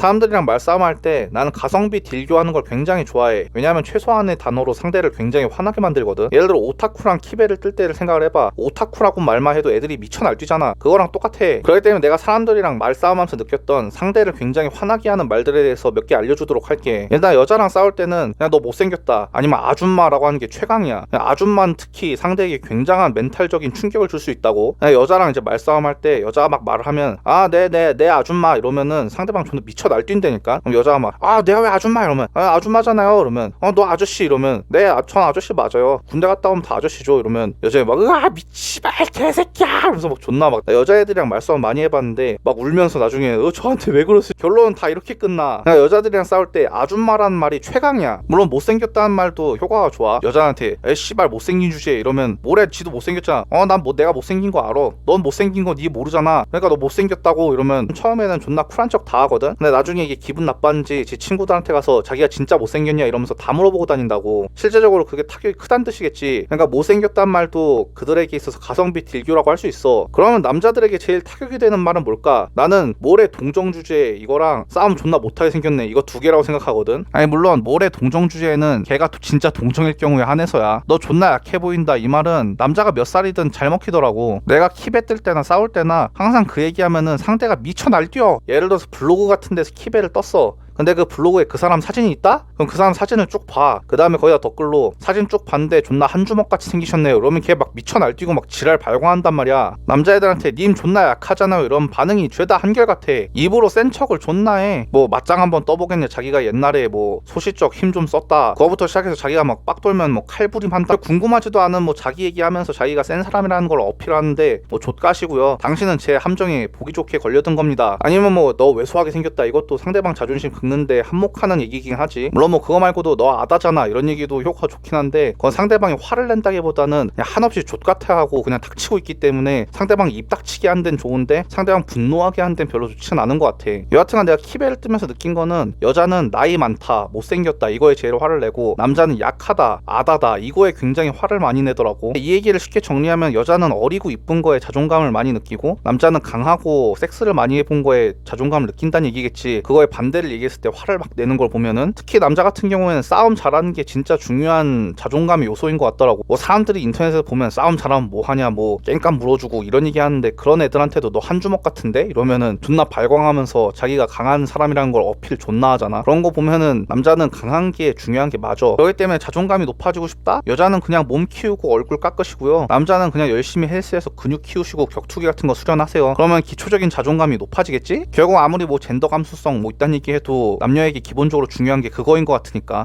사람들이랑 말싸움할 때 나는 가성비 딜교하는 걸 굉장히 좋아해. 왜냐면 최소한의 단어로 상대를 굉장히 화나게 만들거든. 예를 들어 오타쿠랑 키베를 뜰 때를 생각을 해봐. 오타쿠라고 말만 해도 애들이 미쳐 날뛰잖아. 그거랑 똑같아. 그렇기 때문에 내가 사람들이랑 말싸움하면서 느꼈던 상대를 굉장히 화나게 하는 말들에 대해서 몇 개 알려주도록 할게. 일단 여자랑 싸울 때는 그냥 너 못생겼다. 아니면 아줌마라고 하는 게 최강이야. 아줌마는 특히 상대에게 굉장한 멘탈적인 충격을 줄 수 있다고. 여자랑 이제 말싸움할 때 여자가 막 말을 하면 아 네네 네 아줌마 이러면은 상대방 존나 미쳐 날뛴다니까? 그럼 여자가 막 아 내가 왜 아줌마? 이러면 아 아줌마잖아요. 이러면 어 너 아저씨. 이러면 네전 아저씨 맞아요. 군대 갔다 오면 다 아저씨죠. 이러면 여자애 막 으아 미치발 개새끼야. 이러면서 막 존나 막 여자애들이랑 말싸움 많이 해봤는데 막 울면서 나중에 어 저한테 왜 그러세요? 결론은 다 이렇게 끝나. 그냥 여자들이랑 싸울 때 아줌마라는 말이 최강이야. 물론 못생겼다는 말도 효과가 좋아. 여자한테 에 씨발 못생긴 주제에. 이러면 뭐래? 지도 못생겼잖아 어 난 뭐 내가 못생긴 거 알아. 넌 못생긴 거 니 모르잖아. 그러니까 너 못생겼다고. 이러면 처음에는 존나 쿨한 척 다 하거든. 근데 나 중에 이게 기분 나빠는지 제 친구들한테 가서 자기가 진짜 못생겼냐 이러면서 다 물어보고 다닌다고. 실제적으로 그게 타격이 크다는 뜻이겠지. 그러니까 못생겼단 말도 그들에게 있어서 가성비 딜교라고 할 수 있어. 그러면 남자들에게 제일 타격이 되는 말은 뭘까? 나는 모래 동정 주제 이거랑 싸움 존나 못하게 생겼네. 이거 두 개라고 생각하거든. 아니 물론 모래 동정 주제에는 걔가 도- 진짜 동정일 경우에 한해서야. 너 존나 약해 보인다. 이 말은 남자가 몇 살이든 잘 먹히더라고. 내가 키베 뜰 때나 싸울 때나 항상 그 얘기하면은 상대가 미쳐 날뛰어. 예를 들어서 블로그 같은 데서 키베를 떴어 근데 그 블로그에 그 사람 사진이 있다? 그럼 그 사람 사진을 쭉 봐. 그 다음에 거기다 댓글로 사진 쭉 봤는데 존나 한 주먹같이 생기셨네요. 그러면 걔 막 미쳐 날뛰고 막 지랄 발광한단 말이야. 남자애들한테 님 존나 약하잖아요. 이런 반응이 죄다 한결같아. 입으로 센 척을 존나 해. 뭐 맞짱 한번 떠보겠네. 자기가 옛날에 뭐 소시적 힘 좀 썼다. 그거부터 시작해서 자기가 막 빡 돌면 뭐 칼부림한다. 궁금하지도 않은 뭐 자기 얘기하면서 자기가 센 사람이라는 걸 어필하는데 뭐 좆가시고요. 당신은 제 함정에 보기 좋게 걸려든 겁니다. 아니면 뭐 너 왜소하게 생겼다. 이것도 상대방 자존심 긁는데 한몫하는 얘기긴 하지. 물론 뭐 그거 말고도 너 아다잖아 이런 얘기도 효과 좋긴 한데 그건 상대방이 화를 낸다기보다는 그냥 한없이 족같아 하고 그냥 닥치고 있기 때문에 상대방이 입 닥치게 한 데는 좋은데 상대방 분노하게 한 데는 별로 좋지는 않은 것 같아. 여하튼간 내가 키베를 뜨면서 느낀 거는 여자는 나이 많다, 못생겼다 이거에 제일 화를 내고 남자는 약하다, 아다다 이거에 굉장히 화를 많이 내더라고. 이 얘기를 쉽게 정리하면 여자는 어리고 이쁜 거에 자존감을 많이 느끼고 남자는 강하고 섹스를 많이 해본 거에 자존감을 느낀다는 얘기겠지. 그거에 반대를 얘기했을 때 화를 막 내는 걸 보면은 특히 남자 같은 경우에는 싸움 잘하는 게 진짜 중요한 자존감의 요소인 것 같더라고. 뭐 사람들이 인터넷에서 보면 싸움 잘하면 뭐 하냐, 뭐 깽깐 물어주고 이런 얘기 하는데 그런 애들한테도 너 한 주먹 같은데 이러면은 존나 발광하면서 자기가 강한 사람이라는 걸 어필 존나 하잖아. 그런 거 보면은 남자는 강한 게 중요한 게 맞아. 그렇기 때문에 자존감이 높아지고 싶다? 여자는 그냥 몸 키우고 얼굴 깎으시고요. 남자는 그냥 열심히 헬스해서 근육 키우시고 격투기 같은 거 수련하세요. 그러면 기초적인 자존감이 높아지겠지? 결국 아무리 뭐 젠더 감수성 뭐 있다는 얘기 해도 남녀에게 기본적으로 중요한 게 그거인 것 같으니까.